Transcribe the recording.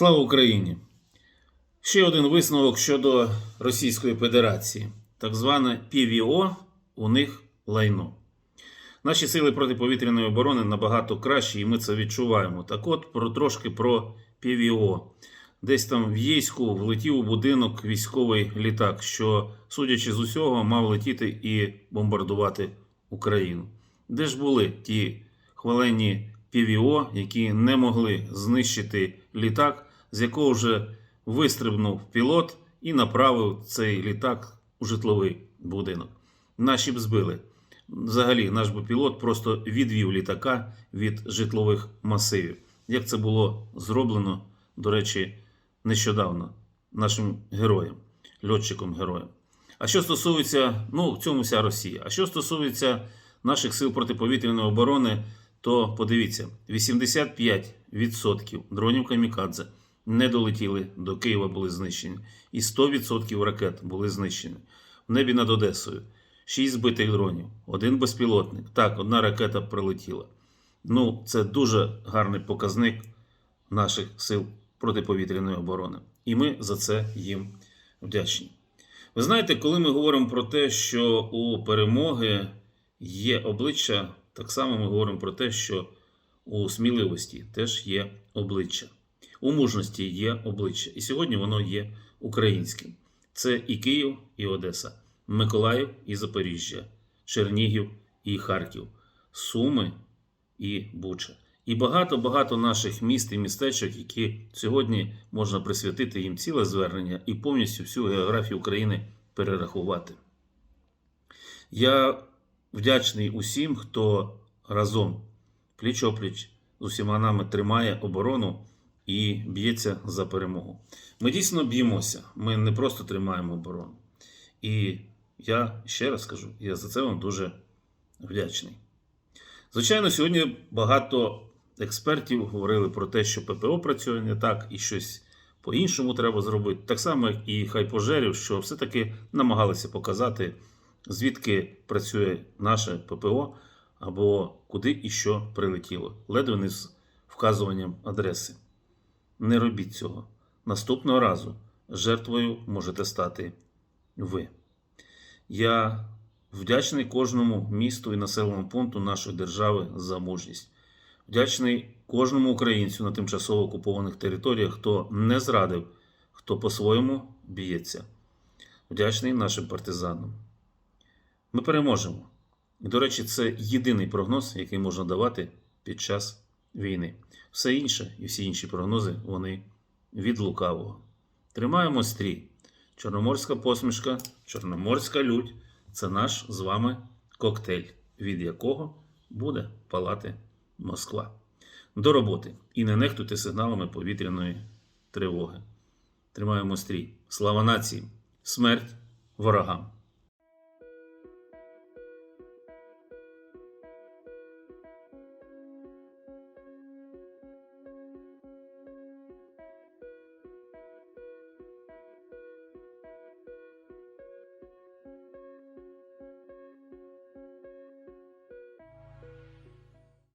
Слава Україні! Ще один висновок щодо Російської Федерації. Так зване ПВО у них лайно. Наші сили протиповітряної оборони набагато кращі, і ми це відчуваємо. Так от, про, трошки про ПВО. Десь там в Єйську влетів у будинок військовий літак, що, судячи з усього, мав летіти і бомбардувати Україну. Де ж були ті хвалені ПВО, які не могли знищити літак, з якого вже вистрибнув пілот і направив цей літак у житловий будинок. Наші б збили. Взагалі, наш би пілот просто відвів літака від житлових масивів. Як це було зроблено, до речі, нещодавно нашим героям, льотчиком героям. А що стосується, ну, в цьому вся Росія. А що стосується наших сил протиповітряної оборони, то подивіться: 85% дронів Камікадзе не долетіли до Києва, були знищені, і 100% ракет були знищені. В небі над Одесою 6 збитих дронів, один безпілотник. Так, одна ракета прилетіла. Ну, це дуже гарний показник наших сил протиповітряної оборони. І ми за це їм вдячні. Ви знаєте, коли ми говоримо про те, що у перемоги є обличчя, так само ми говоримо про те, що у сміливості теж є обличчя. У мужності є обличчя. І сьогодні воно є українським. Це і Київ, і Одеса, Миколаїв і Запоріжжя, Чернігів і Харків, Суми і Буча. І багато-багато наших міст і містечок, які сьогодні можна присвятити їм ціле звернення і повністю всю географію України перерахувати. Я вдячний усім, хто разом пліч-опліч з усіма нами тримає оборону і б'ється за перемогу. Ми дійсно б'ємося, ми не просто тримаємо оборону. І я ще раз кажу, я за це вам дуже вдячний. Звичайно, сьогодні багато експертів говорили про те, що ППО працює не так і щось по-іншому треба зробити. Так само, і Хайпожерів, що все-таки намагалися показати, звідки працює наше ППО або куди і що прилетіло, ледве не з вказуванням адреси. Не робіть цього. Наступного разу жертвою можете стати ви. Я вдячний кожному місту і населеному пункту нашої держави за мужність. Вдячний кожному українцю на тимчасово окупованих територіях, хто не зрадив, хто по-своєму б'ється. Вдячний нашим партизанам. Ми переможемо. І, до речі, це єдиний прогноз, який можна давати під час війни. Все інше і всі інші прогнози вони від лукавого. Тримаємо стрій. Чорноморська посмішка, Чорноморська лють це наш з вами коктейль, від якого буде палати Москва. До роботи і не нехтуйте сигналами повітряної тривоги. Тримаємо стрій. Слава нації! Смерть ворогам!